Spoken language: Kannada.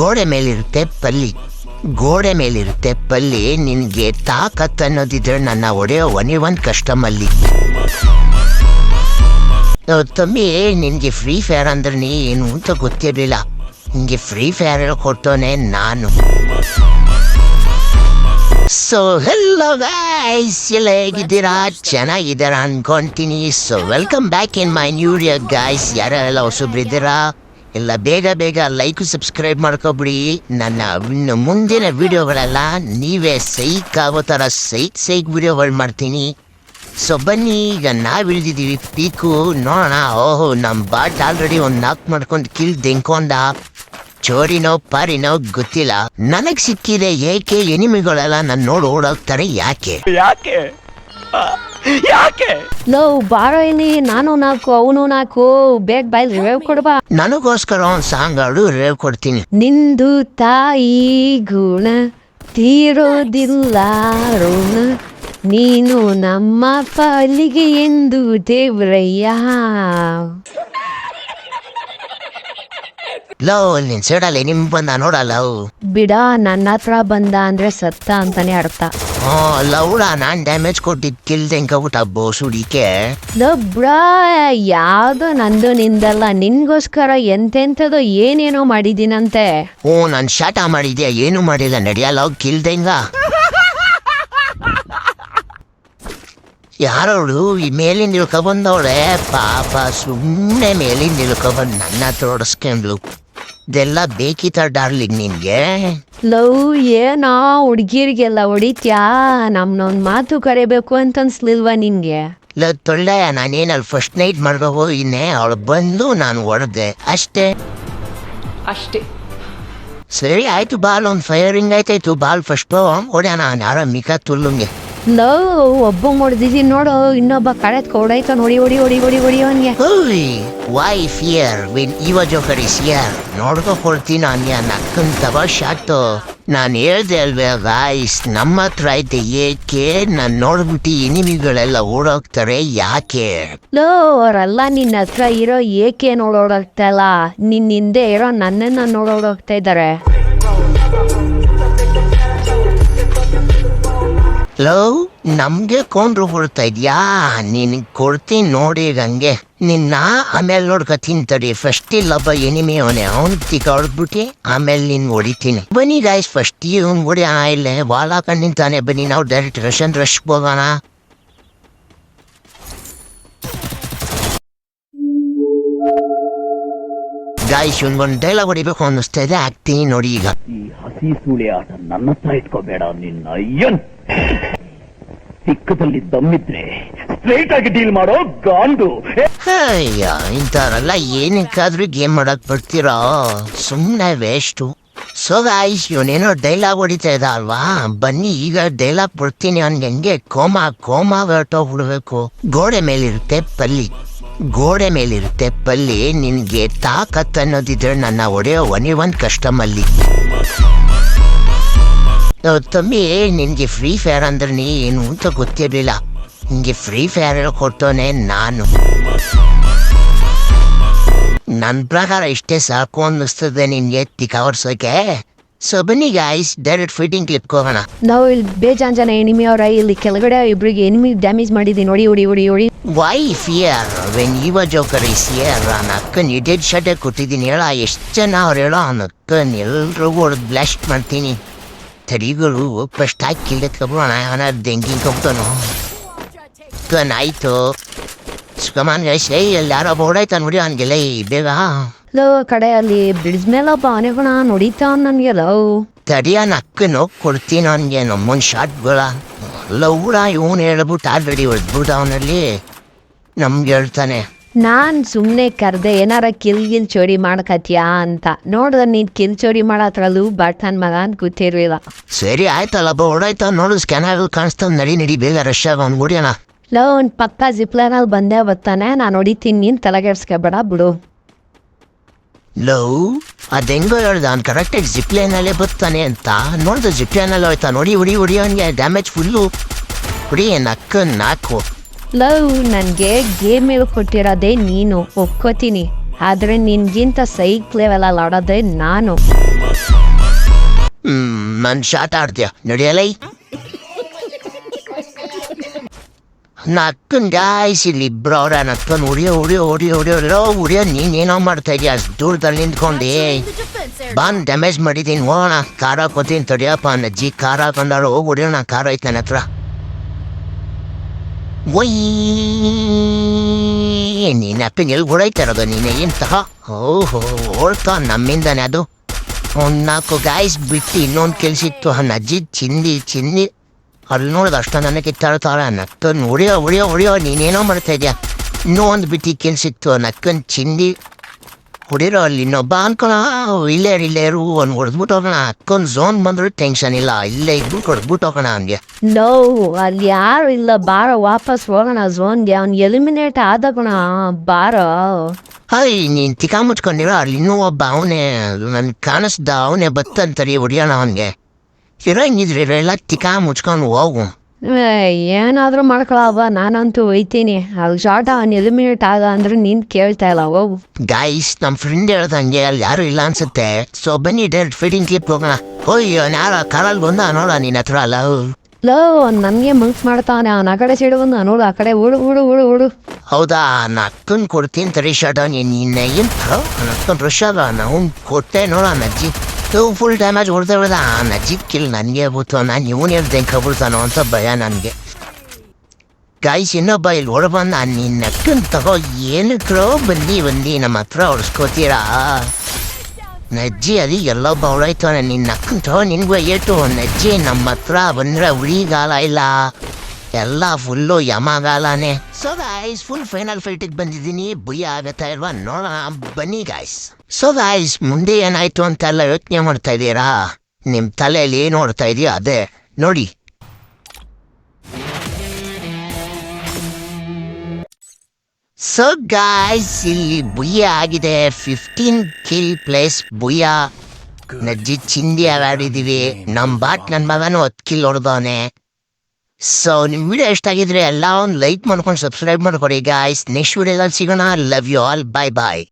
ಗೋಡೆ ಮೇಲಿರುತ್ತೆ ಪಲ್ಲಿ. ಗೋಡೆ ಮೇಲಿರುತ್ತೆ ಪಲ್ಲಿ, ನಿನಗೆ ತಾಕತ್ ಅನ್ನೋದಿದ್ರೆ ನನ್ನ ಒಡೆಯೋ ಒನಿ ಒನ್ ಕಷ್ಟಮಲ್ಲಿ ತಮ್ಮಿ, ನಿನಗೆ ಫ್ರೀ ಫೈರ್ ಅಂದ್ರೆ ನೀ ಏನು ಅಂತ ಗೊತ್ತಿರಲಿಲ್ಲ. ನಿಂಗೆ ಫ್ರೀ ಫೈರ್ ಕೊಡ್ತೋನೆ ನಾನು. ಸೊ ಹೆಲ್ಲೋ ಗೈಸ್ ಎಲ್ಲ ಹೇಗಿದ್ದೀರಾ? ಚೆನ್ನಾಗಿದ್ದೀರಾ ಅನ್ಕೊಂತೀನಿ. So welcome back in my new year guys ಯಾರೆಲ್ಲ ಹೊಸಬ್ರಿದ್ದೀರಾ? ಎಲ್ಲ ಬೇಗ ಬೇಗ ಲೈಕ್ ಸಬ್ಸ್ಕ್ರೈಬ್ ಮಾಡ್ಕೊಬಿಡಿ. ನನ್ನ ಇನ್ನು ಮುಂದಿನ ವಿಡಿಯೋಗಳೆಲ್ಲ ನೀವೇ ಸೈಕ್ ಆಗೋ ಥರ ಸೈಕ್ ಸೈಕ್ ವಿಡಿಯೋಗಳು ಮಾಡ್ತೀನಿ. ಸೊ ಬನ್ನಿ, ಈಗ ನಾವಿಳಿದಿದ್ದೀವಿ ಪೀಕು, ನೋಡೋಣ. ಓಹೋ ನಮ್ಮ ಬಾಟ್ ಆಲ್ರೆಡಿ ಒಂದು ನಾಕ್ ಮಾಡ್ಕೊಂಡು ಕಿಲ್ ದೆಂಕೊಂಡ. ಚೋರಿನೋ, ಪಾರಿನೋ, ಗೊತ್ತಿಲ್ಲ. ನನಗೆ ಸಿಕ್ಕಿದೆ ಏಕೆ, ಎನಿಮಿಗಳೆಲ್ಲ ನನ್ನ ನೋಡಿ ಓಡೋಗ್ತಾರೆ ಯಾಕೆ? ಯಾಕೆ? ಯಾಕೆ? ಲೋ ಬಾರೋ ಇಲ್ಲಿ ನಾನು ನಾಲ್ಕು ಅವನು ನಾಲ್ಕು ಬೇಗ ಬಾಯ್ ರೇವ್ ಕೊಡ್ಬಾ ನನಗೋಸ್ಕರ ಒಂದು ಸಾಂಗ್ ಹಾಡು ರೇವ್ ಕೊಡ್ತೀನಿ. ನಿಂದು ತಾಯಿ ಗುಣ ತೀರೋದಿಲ್ಲ ಋಣ ನೀನು ನಮ್ಮ ಪಾಲಿಗೆ ಎಂದು ದೇವ್ರಯ್ಯ. ಲವ್ ನಿನ್ ಸೈಡಲ್ಲಿ ನಿಮ್ ಬಂದ ನೋಡಲ್ಲ ಬಿಡ ನನ್ನ ಹತ್ರ ಬಂದ ಅಂದ್ರೆ ಸತ್ತ ಅಂತಾನೆ ಅರ್ಥ. ಹ್ಞೂ ಲವ್ಡ ನಾನ್ ಡ್ಯಾಮೇಜ್ ಕೊಟ್ಟಿದ್ ಕಿಲ್ ದೆಂಕಬಿಟ್ಟ ಬೋಸುಡಿಕೆ ಲಬ್ರ ಯಾವ್ದು ನಂದು ನಿಂದಲ್ಲ ನಿನ್ಗೋಸ್ಕರ ಎಂತೆಂಥದ್ದು ಏನೇನೋ ಮಾಡಿದೀನಂತೆ. ಓ ನಾನು ಶಾಟ ಮಾಡಿದ್ಯಾ ಏನು ಮಾಡಿಲ್ಲ ನಡೆಯಲ್ಲ ಕಿಲ್ ದೆಂಗ ಯಾರವಳು ಈ ಮೇಲಿಂದ ಇಳ್ಕೊಬಂದವಳೆ ಪಾಪ ಸುಮ್ಮನೆ ಮೇಲಿಂದ ಇಳ್ಕೊಬಂದು ನನ್ನ ಹತ್ರ ಹೊಡೆಸ್ಕೊಂಡ್ಲು. ಇದೆಲ್ಲ ಬೇಕಿತ್ತ ಡಾರ್ಲಿಂಗ್ ನಿನ್ಗೆ? ಲವ್ ಏನೋ ಹುಡ್ಗಿರ್ಗೆಲ್ಲ ಹೊಡಿತ್ಯಾ? ನಮ್ನೊಂದ್ ಮಾತು ಕರಿಬೇಕು ಅಂತ ಅನ್ಸ್ಲಿಲ್ವಾ ನಿನ್ಗೆ? ಇಲ್ಲ ತೊಳ್ಳೆಯ ನಾನೇನಲ್ಲಿ ಫಸ್ಟ್ ನೈಟ್ ಮಾಡ್ಕೊ ಹೋಗಿನೇ ಅವಳು ಬಂದು ನಾನು ಹೊಡೆದೆ. ಅಷ್ಟೇ. ಅಷ್ಟೇ. ಸರಿ ಆಯ್ತು ಬಾಲ್ ಒಂದು ಫೈರಿಂಗ್ ಆಯ್ತಾಯ್ತು. ಬಾಲ್ ಫಸ್ಟ್ ಹೊಡ್ಯಾನ ಯಾರೋ ಮಿಕ ತುಲ್ಲುಂಗೆ. ಲವ್ ಒಬ್ಬ ಮಾಡಿದೀನಿ ನೋಡು ಇನ್ನೊಬ್ಬ ಕಳೆದ್ ಕೊಡಾಯ್ತು ನೋಡಿ ಹೊಡಿ ಹೊಡಿ ಹೊಡಿ ಹೊಡಿ ಅವನ್ಗೆ. ಹೋಯ್ ವೈ ಫಿಯರ್ ವಿನ್ ಇವ ಜೋಕರ್ ಇಸ್ ಯರ್ ನೋಡ್ಕೊ ಕೊಡ್ತೀನಿ ಅನ್ಯ ನಕ್ಕಂತ ಶಾಟು ನಾನು ಹೇಳ್ದೆ ಅಲ್ವೇ ಗಾಯ್ಸ್ ನಮ್ಮ ಹತ್ರ ಐತೆ ಏಕೆ? ನಾನು ನೋಡ್ಬಿಟ್ಟು ಎನಿಮಿಗಳೆಲ್ಲ ಓಡೋಗ್ತಾರೆ ಯಾಕೆ? ಲೋ ಅವರೆಲ್ಲ ನಿನ್ನ ಹತ್ರ ಇರೋ ಏಕೆ ನೋಡೋಡಾಗ್ತಾ ಇಲ್ಲ? ನಿನ್ ಹಿಂದೆ ಇರೋ ನನ್ನನ್ನ ನೋಡೋಡೋಗ್ತಾ ಇದಾರೆ ಲವ್ ನಮ್ಗೆ ಕೊಂಡ್ರು ಹೊರತಾ ಇದ್ಯಾ? ನಿನ್ ಕೊಡ್ತೀನಿ ನೋಡಿ ಹಂಗೆ ನಿನ್ನ ಆಮೇಲೆ ನೋಡ್ಕೊತೀನಿ ತಡಿ ಫಸ್ಟ್ ಇಲ್ಲೊಬ್ಬ ಎನಿಮಿ ಅವನೇ. ಅವ್ನ್ ತಿಕ್ಕ ಹೊಡ್ಬಿಟ್ಟು ಆಮೇಲೆ ನಿನ್ ಹೊಡಿತೀನಿ. ಬನ್ನಿ ಗಾಯ್ಸ್ ಫಸ್ಟ್ ಇವ್ನ್ ಹೊಡಿ. ಇಲ್ಲೇ ವಾಲ್ ಹಾಕೊಂಡ್ ನಿಂತಾನೆ. ಬನ್ನಿ, ನಾವು ಡೈರೆಕ್ಟ್ ರಶನ್ ರಶ್ ಹೋಗೋಣ. ಗಾಯ್ಸ್ ಇವ್ನ್ಗೊಂದು ಡೈಲಾಗ್ ಹೊಡಿಬೇಕು ಅನ್ನಿಸ್ತಾ ಇದೆ ಆಗ್ತೀನಿ ನೋಡಿ ಈಗ. ಈ ಹಸಿ ಸೂಳೆ ಆಟ ನನ್ನ ಹತ್ರ ಇಟ್ಕೋಬೇಡ ನಿನ್ನ ಅಯ್ಯನ್. ಸಿಕ್ಕದಲ್ಲಿ ದಮ್ಮಿದ್ರೆ ಸ್ಟ್ರೈಟ್ ಆಗಿ ಡೀಲ್ ಮಾಡೋ ಗಾಂಡು. ಅಯ್ಯ ಇಂಥವ್ರೆಲ್ಲ ಏನಕ್ಕಾದ್ರೂ ಗೇಮ್ ಮಾಡಕ್ ಬರ್ತೀರೋ? ಸುಮ್ಮನೆ ವೇಸ್ಟು ಸೊ ಗಾಯ್ಸ್ ಇವನೇನೋ ಡೈಲಾಗ್ ಹೊಡಿತಾ ಇದ್ದ ಅಲ್ವಾ? ಬನ್ನಿ ಈಗ ಡೈಲಾಗ್ ಬಿಡ್ತೀನಿ ಅವ್ನಿಗೆ ಹೆಂಗೆ ಕೋಮ ಕೋಮ ಹೊರಟೋಗ್ಬಿಡ್ಬೇಕು. ಗೋಡೆ ಮೇಲಿರುತ್ತೆ ಪಲ್ಲಿ. ಗೋಡೆ ಮೇಲಿರುತ್ತೆ ಪಲ್ಲಿ, ನಿನ್ಗೆ ತಾಕತ್ ಅನ್ನೋದಿದ್ರೆ ನನ್ನ ಒಡೆಯೋ ಒನಿ ಒನ್ ಕಸ್ಟಮಲ್ಲಿ. ತಮ್ಮಿ, ನಿನಗೆ ಫ್ರೀ ಫೈರ್ ಅಂದ್ರೆ ನೀ ಏನು ಅಂತ ಗೊತ್ತಿರಲಿಲ್ಲ. ನಿಂಗೆ ಫ್ರೀ ಫೈರ್ ಕೊಟ್ಟೋನೆ ನಾನು. ನನ್ನ ಪ್ರಕಾರ ಇಷ್ಟೇ ಸಾಕು ಅನ್ನಿಸ್ತದೆ ನಿನ್ಗೆ ತಿಕಾವರ್ಸೋಕೆ ಸೊ ಬನ್ನಿ ಗಾಯ್ಸ್ ಡೈರೆಕ್ಟ್ ಫೈಟಿಂಗ್ ಕ್ಲಿಪ್ ಹೋಗೋಣ. ನಾವು ಇಲ್ಲಿ ಬೇಜಾನ್ ಜನ ಎನಿಮಿ ಅವರ ಇಲ್ಲಿ ಕೆಳಗಡೆ ಇಬ್ಬರಿಗೆ ಎನಿಮಿ ಡ್ಯಾಮೇಜ್ ಮಾಡಿದೀನಿ ನೋಡಿ ಹೊಡಿ ಹೊಡಿ ಹೊಡಿ ವೈ ಫಿಯರ್ ವೆನ್ ಯುವ ಜೋಕರ್ ಇಸ್ ಇಯರ್ ನಾನು ಅಕ್ಕನ್ ಇಡೆಡ್ ಶಟೆ ಕೊಟ್ಟಿದ್ದೀನಿ. ಹೇಳ ಎಷ್ಟು ಜನ ಅವ್ರು ಹೇಳೋ ಅವನ ಅಕ್ಕನ ಎಲ್ರಿಗೂ ಹೊಡೆದು ಬ್ಲಾಸ್ಟ್ ಮಾಡ್ತೀನಿ. ತಡಿಗಳು ಫಸ್ಟ್ ಹಾಕಿ ಕಿಲ್ಲೆತ್ಕೊಬಿಡೋಣ ಅವನ ದೆಂಗಿನ ಕಬ್ತಾನು ಅಕ್ಕನ ಆಯಿತು. ಸುಕಮಾನ್ ಗೈಸ್ ಏಯ್ ಅಲ್ಲಿ ಯಾರೋ ಓಡಾಯ್ತ ನೋಡಿ ಅವನಿಗೆಲ್ಲ ಬೇಗ. ಲೋ ಕಡೆ ಅಲ್ಲಿ ಬ್ರಿಡ್ಜ್ ಮೇಲೆ ಒಬ್ಬ ಆನೆಗುಣ ನೋಡಿತಾ ನನ್ಗೆ ಲವ್ ತಡಿಯ ನಕ್ಕನು ಕೊಡ್ತೀನಿ ಅವನಿಗೆ ಶಾಟ್ ಶಾಟ್ಗಳ ಲವ್ಡ ಇವನು ಹೇಳ್ಬಿಟ್ಟು ಆಲ್ರೆಡಿ ಹೊಡ್ಬಿಟ್ಟು ಅವನಲ್ಲಿ. ನಮ್ಗೆ ಹೇಳ್ತಾನೆ. ನಾನ್ ಸುಮ್ನೆ ಕರ್ದೆ ಏನಾರ ಕಿಲ್ ಗಿಲ್ ಚೋರಿ ಮಾಡ್ಕತ್ಯಾ ಅಂತ. ನೋಡ್ದ ನೀನ್ ಕಿಲ್ ಚೋರಿ ಮಾಡತ್ರಲ್ಲೂ ಬರ್ತಾನ್ ಮಗ ಅಂತ ಗೊತ್ತಿರ್ಲಿಲ್ಲ. ಸರಿ ಆಯ್ತಲ್ಲ ಬಾ ಹೊಡಾಯ್ತ. ನೋಡು ಸ್ಕ್ಯಾನರ್ ಕಾಣಿಸ್ತದ ನಡಿ ನಡಿ ಬೇಗ ರಶ್ ಆಗ ಅವ್ನು ಗುಡಿಯೋಣ ಲೋ ಅವ್ನ್ ಪಕ್ಕ ಜಿಪ್ಲೈನಲ್ಲಿ ಬಂದೇ ಬರ್ತಾನೆ ನಾನು ಹೊಡಿತೀನಿ ನೀನ್ ತಲೆಗೆಡ್ಸ್ಕೊಬೇಡ ಬಿಡು. ಲವ್? ಅದು ಹೆಂಗೋ ಹೇಳ್ದ ಅವ್ನು ಕರೆಕ್ಟಾಗಿ ಜಿಪ್ಲೈನಲ್ಲೇ ಬರ್ತಾನೆ ಅಂತ. ನೋಡ್ದು ಅಲ್ಲಿ ಹೋಯ್ತಾ ನೋಡಿ ಹೊಡಿ ಹೊಡಿ ಅವನಿಗೆ ಡ್ಯಾಮೇಜ್ ಫುಲ್ಲು ಹೊಡಿ ನಕ್ಕ ನಾಕು. ಲವ್ ನನಗೆ ಗೇಮ್ ಹೇಳ್ಕೊಟ್ಟಿರೋದೇ ನೀನು ಒಪ್ಕೋತೀನಿ. ಆದರೆ ನಿನ್ಗಿಂತ ಸೈಕ್ ಲೆವೆಲಲ್ಲಿ ಆಡೋದೇ ನಾನು. ಹ್ಮ್ ನನ್ ಶಾಟ್ ಆಡ್ತೀಯ? ನಡೆಯಲೈ? ನಕ್ಕನ್ ಗಾಯ್ಸ್ ಇಲ್ಲಿ ಇಬ್ರು ಅವ್ರ ನಕ್ಕನ್ ಉರಿಯೋ ಉರಿಯೋ ಉರಿಯೋ ಉರಿಯೋ ಉರಿಯೋ ಉರಿಯೋ ನೀನೇನೋ ಮಾಡ್ತಾ ಇದೀಯ ಅಷ್ಟು ದೂರದಲ್ಲಿ ನಿಂತ್ಕೊಂಡೆ ಬಾನ್ ಡ್ಯಾಮೇಜ್ ಮಾಡಿದ್ದೀನಿ ಹೋಗೋಣ ಕಾರ್ ಹಾಕೋತೀನಿ ತಡಿಯಪ್ಪ ಅಜ್ಜಿ ಕಾರ್ ಹಾಕೊಂಡಾರು ಹೋಗಿ ಹೊಡಿಯೋಣ ಕಾರ್ ಐತೆ ನನ್ನ ಹತ್ರ ಒಯ್ ನೀನು ಅಪ್ಪಿನ ಎಲ್ಲಿ ಹೊಡೈತಾ ಇರೋದು ನೀನು ಎಂತಹ ಓಹೋ ಓಡ್ತಾ ನಮ್ಮಿಂದನೇ ಅದು ಒಂದು ನಾಲ್ಕು ಗಾಯ್ಸ್ ಬಿಟ್ಟು ಇನ್ನೊಂದು ಕೆಲ್ಸಿತ್ತು ಆ ಅಜ್ಜಿ ಚಿಂದಿ ಚಿಂದಿ ಅಲ್ಲಿ ನೋಡಿದ ಅಷ್ಟ ನನಗೆ ಕಿತ್ತಾಡ್ತಾಳೆ ನಕ್ಕ ಹೊಡಿಯೋ ಹೊಡಿಯೋ ಹೊಡಿಯೋ ನೀನೇನೋ ಮಾಡ್ತಾ ಇದೆಯಾ? ಇನ್ನೂ ಒಂದು ಬಿಟ್ಟು ಕೆಲ್ಸಿತ್ತು ನಕ್ಕನ್ ಚಿಂದಿ ಹೊಡಿರೋ ಅಲ್ಲಿ ಇನ್ನೊಬ್ಬ ಅನ್ಕೊಳ ಇಲ್ಲೇ ಇಲ್ಲೇ ಇರು ಒಂದು ಹೊಡೆದ್ಬಿಟ್ಟು ಹೋಗೋಣ. ಅಕ್ಕೊಂದು ಝೋನ್ ಬಂದ್ರು ಟೆನ್ಷನ್ ಇಲ್ಲ. ಇಲ್ಲೇ ಇದ್ದು ಹೊಡೆದ್ಬಿಟ್ಟು ಹೋಗೋಣ ಅಂದ್ಯ. ನೋ ಅಲ್ಲಿ ಯಾರು ಇಲ್ಲ. ಬಾರ ವಾಪಸ್ ಹೋಗೋಣ ಝೋನ್ಗೆ ಅವ್ನು ಎಲಿಮಿನೇಟ್ ಆದ ಬಾರ. ಹಾಯ್ ನೀನು ತಿಕಾ ಮುಚ್ಕೊಂಡಿರೋ ಅಲ್ಲಿ ಇನ್ನೂ ಒಬ್ಬ ಅವನೇ. ನನ್ ಕಾಣಿಸ್ದ ಅವನೇ ಬತ್ತಂತರಿ ಹೊಡಿಯೋಣ ಅವನ್ಗೆ. ಇರಂಗಿದ್ರೆ ಎಲ್ಲ ತಿಕಾ ಮುಚ್ಕೊಂಡು ಹೋಗು. ಏನಾದ್ರೂ ಮಾಡ್ಕೊಳವ ನಾನಂತೂ ಒಯ್ತೀನಿ ಅಲ್ಲಿ ಶಾರ್ಟ್ ಅವ್ನು ಎಲಿಮಿನೇಟ್ ಆಗ ಅಂದ್ರೆ ನೀನು ಕೇಳ್ತಾ ಇಲ್ಲ ಹೋಗು. ಗಾಯ್ಸ್ ನಮ್ಮ ಫ್ರೆಂಡ್ ಹೇಳ್ದಂಗೆ ಅಲ್ಲಿ ಯಾರು ಇಲ್ಲ ಅನ್ಸುತ್ತೆ. ಸೊ ಬನ್ನಿ ಡೈರೆಕ್ಟ್ ಫೀಡಿಂಗ್ ಕ್ಲಿಪ್ ಹೋಗೋಣ. ಹೋಯ್ಯೋ ಯಾರ ಕಾರಲ್ಲಿ ಬಂದ ನೋಡ ನಿನ್ನ ಹತ್ರ ಅಲ್ಲ ಲೋ ನನಗೆ ಮಂಕ್ಸ್ ಮಾಡ್ತಾನೆ. ಅವ್ನು ಆ ಕಡೆ ಸೈಡ್ ಬಂದು ನೋಡು ಆ ಕಡೆ ಉಡು ಉಡು ಉಡು ಉಡು ಹೌದಾ? ನಕ್ಕನ್ ಕೊಡ್ತೀನಿ ತರಿ ಶರ್ಟ್ ನಿನ್ನ ಏನು ನಕ್ಕನ್ ರಶ್ ನಾವು ಕೊಟ್ಟೆ ನೋಡ ನಜ್ಜಿ ಫುಲ್ ಡ್ಯಾಮೇಜ್ ಹೊಡ್ತಾ ಬಿಡದ ಆ ನಜ್ಜಿ ಕಿಲ್ ನನಗೆ ಬಿತ್ತು ನಾನು ಇವನು ಹೇಳ್ದೆ ಕಬಿಡ್ತಾನೋ ಅಂತ ಭಯ ನನಗೆ ಗಾಯ್ಸ್ ಇನ್ನೊಬ್ಬ ಇಲ್ಲಿ ಹೊರಬಂದ ನಿನ್ನ ಅಕ್ಕನ ತಗೋ ಏನಕ್ಕೋ ಬನ್ನಿ ಬನ್ನಿ ನಮ್ಮ ಹತ್ರ ಹೊಡ್ಸ್ಕೋತೀರಾ ನಜ್ಜಿ ಅದು ಎಲ್ಲೊಬ್ಬ ಹೊರೈತಾನೆ ನಿನ್ನ ಅಕ್ಕನ ತಗೋ ನಿನ್ಗೂ ಏಟು ನಜ್ಜಿ ನಮ್ಮ ಹತ್ರ ಬಂದ್ರೆ ಉಳಿಗಾಲ ಇಲ್ಲ ಎಲ್ಲ ಫುಲ್ಲು ಯಮಗಾಲನೇ. ಸೊ ಗಾಯ್ಸ್ ಫುಲ್ ಫೈನಲ್ ಫೈಟಿಗೆ ಬಂದಿದ್ದೀನಿ. ಭಯ ಆಗತ್ತಾ ಇಲ್ವಾ? ನೋಡೋಣ. ಬನ್ನಿ ಗಾಯ್ಸ್ ಸೊ ಗಾಯ್ಸ್ ಮುಂದೆ ಏನಾಯ್ತು ಅಂತೆಲ್ಲ ಯೋಚನೆ ಮಾಡ್ತಾ ಇದ್ದೀರಾ? ನಿಮ್ಮ ತಲೆಯಲ್ಲಿ ಏನು ನೋಡ್ತಾ ಇದೆಯಾ ಅದೇ. ನೋಡಿ. ಸೊ ಗಾಯ್ಸ್ ಇಲ್ಲಿ ಬುಯ್ಯ ಆಗಿದೆ. ಫಿಫ್ಟೀನ್ ಕಿಲ್ ಪ್ಲೇಸ್ ಬುಯ್ಯ ನಜ್ಜಿ ಚಿಂದಿ ಆಡಿದೀವಿ ನಮ್ಮ ಬಾಟ್ ನನ್ನ ಮಗನು ಹತ್ತು ಕಿಲ್ ಹೊಡೆದವನೆ. ಸೊ ನಿಮ್ಮ ವಿಡಿಯೋ ಇಷ್ಟ ಆಗಿದ್ರೆ ಎಲ್ಲ ಒಂದು ಲೈಕ್ ಮಾಡ್ಕೊಂಡು ಸಬ್ಸ್ಕ್ರೈಬ್ ಮಾಡ್ಕೊಡಿ ಗಾಯ್ಸ್ ನೆಕ್ಸ್ಟ್ ವಿಡಿಯೋದಲ್ಲಿ ಸಿಗೋಣ love you all bye bye